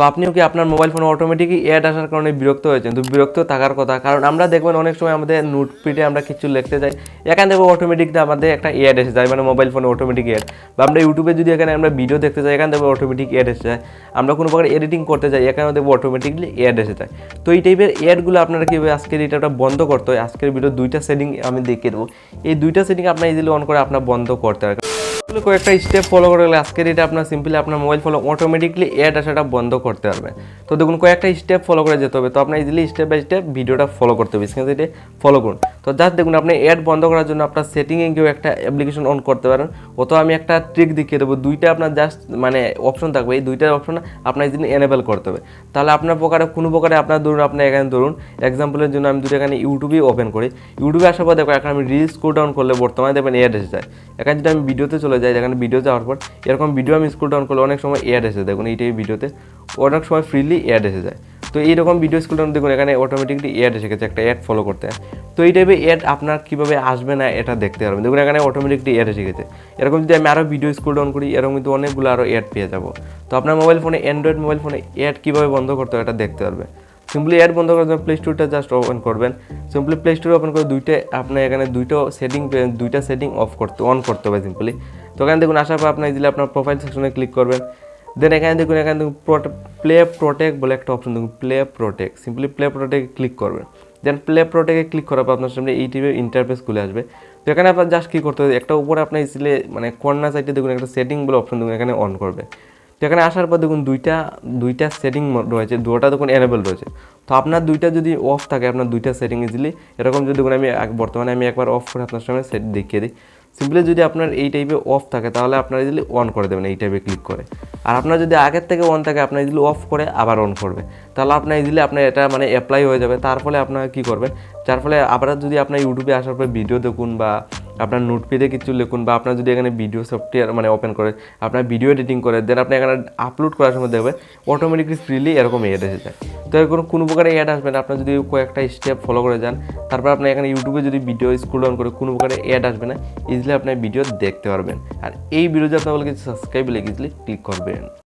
তো আপনিও কি আপনার মোবাইল ফোনে অটোমেটিকই অ্যাড আসার কারণে বিরক্ত হয়েছেন? তো বিরক্ত থাকার কথা, কারণ আমরা দেখবেন অনেক সময় আমাদের নোটপিটে আমরা কিছু লিখতে যাই, এখান দেখব অটোমেটিক আমাদের একটা অ্যাড এসে যায় মানে মোবাইল ফোনে অটোমেটিক অ্যাড বা আমরা ইউটিউবে যদি এখানে আমরা ভিডিও দেখতে যাই, এখান দেখব অটোমেটিক অ্যাড এসে যায়। আমরা কোনো প্রকার এডিটিং করতে যাই, এখানেও দেখব অটোমেটিকলি অ্যাড এসে যায়। তো এই টাইপের অ্যাডগুলো আপনারা কীভাবে আজকের এটা বন্ধ করতে হয়? আজকের ভিডিও দুইটা সেটিং আমি দেখিয়ে দেবো। এই দুইটা সেটিং আপনার ইজিলি অন করে আপনার বন্ধ করতে হয়। কয়েকটা স্টেপ ফলো করে গেলে আজকের এটা আপনার সিম্পলি আপনার মোবাইল ফোন অটোমেটিকলি অ্যাড আসাটা বন্ধ করতে পারবে তো দেখুন, কয়েকটা স্টেপ ফলো করে যেতে হবে। তো আপনার ইজিলি স্টেপ বাই স্টেপ ভিডিওটা ফলো করতে হবে। স্ক্রিন ফলো করুন। তো জাস্ট দেখুন, আপনি অ্যাড বন্ধ করার জন্য আপনার সেটিংয়ে গিয়েও একটা অ্যাপ্লিকেশন অন করতে পারেন। অথবা আমি একটা ট্রিক দেখিয়ে দেবো। দুইটা আপনার জাস্ট মানে অপশন থাকবে। এই দুইটা অপশন আপনার ইজিলি এনেবেল করতে হবে। তাহলে আপনার প্রকারে, কোনো প্রকারে আপনার ধরুন, আপনি এখানে ধরুন এক্সাম্পলের জন্য আমি দুটো এখানে ইউটিউবই ওপেন করি ইউটিউবে আসার পর দেখো এখন আমি রিলস স্ক্রল ডাউন করলে বর্তমানে দেখবেন অ্যাড এসে যায়। এখানে যদি আমি ভিডিওতে চলে যাই এখানে ভিডিও যাওয়ার পর, এরকম ভিডিও আমি স্ক্রল ডাউন করলে অনেক সময় অ্যাড এসে দেখুন, এইটাই ভিডিওতে অনেক সময় ফ্রিলি অ্যাড এসে যায়। তো এইরকম ভিডিও ডাউন দেখুন এখানে অটোমেটিকলি অ্যাড এসে গেছে একটা অ্যাড ফলো করতে। তো এই টাইপের অ্যাড আপনার কীভাবে আসবে না এটা দেখতে পারবেন। দেখুন, এখানে অটোমেটিকলি অ্যাড এসে গেছে এরকম যদি আমি আরও ভিডিও স্কুল ডাউন করি, এরকম কিন্তু অনেকগুলো আরও অ্যাড পেয়ে যাব। তো আপনার মোবাইল ফোনে অ্যান্ড্রয়েড মোবাইল ফোনে অ্যাড কীভাবে বন্ধ করতে হবে এটা দেখতে পারবে। সিম্পলি অ্যাড বন্ধ করার জন্য প্লে স্টোরটা জাস্ট ওপেন করবেন। সিম্পলি প্লে স্টোর ওপেন করে দুইটা আপনার এখানে দুইটা সেটিং দুইটা সেটিং অফ করতে অন করতে হবে সিম্পলি তো এখানে দেখুন, আসার পর আপনার দিলে আপনার প্রোফাইল সেকশনে ক্লিক করবেন। দেন এখানে দেখুন এখানে দেখুন প্লে প্রোটেক্ট বলে একটা অপশন দেখুন Play Protect simply Play Protect click করবেন। দেন প্লে প্রোটেক্টে ক্লিক করার পর আপনার সামনে এই টিভির ইন্টারফেস খুলে আসবে। তো এখানে আপনার জাস্ট কী করতে হবে, একটা উপরে আপনার ইসলে মানে কর্নার সাইডে দেখুন, একটা সেটিং বলে অপশন দেখুন, এখানে অন করবে। তো এখানে আসার পর দেখুন, দুইটা দুইটা সেটিং রয়েছে, দুটা দেখুন এনেবল রয়েছে। তো আপনার দুইটা যদি অফ থাকে, আপনার দুইটা সেটিং ইজিলি এরকম যদি দেখুন, আমি বর্তমানে আমি একবার অফ করে আপনার সামনে সেট দেখিয়ে দিই। সিম্পলি যদি আপনার এই টাইপে অফ থাকে, তাহলে আপনার ইজিলি অন করে দেবেন, এই টাইপে ক্লিক করে। আর আপনার যদি আগের থেকে অন থাকে, আপনার ইজিলি অফ করে আবার অন করবে। তাহলে আপনার ইজিলি আপনার এটা মানে অ্যাপ্লাই হয়ে যাবে। তার ফলে আপনার কী করবেন? যার ফলে আবার যদি আপনার ইউটিউবে আসার পরে ভিডিও দেখুন বা আপনার নোটপিতে কিছু লিখুন বা আপনার যদি এখানে ভিডিও সফটওয়্যার মানে ওপেন করে, আপনার ভিডিও এডিটিং করে দেন আপনি এখানে আপলোড করার সময় দেখবেন অটোমেটিকলি ফ্রিলি এরকম এড এসে যায়। তো এরকম কোনো প্রকার অ্যাড আসবে না। আপনার যদি কয়েকটা স্টেপ ফলো করে যান, তারপর আপনি এখানে ইউটিউবে যদি ভিডিও স্ক্রল ডাউন করে কোনো প্রকার অ্যাড আসবে না ইজিলি আপনার ভিডিও দেখতে পারবেন। আর এই ভিডিও যদি আপনার সাবস্ক্রাইব লিখে ইজিলি ক্লিক করবেন।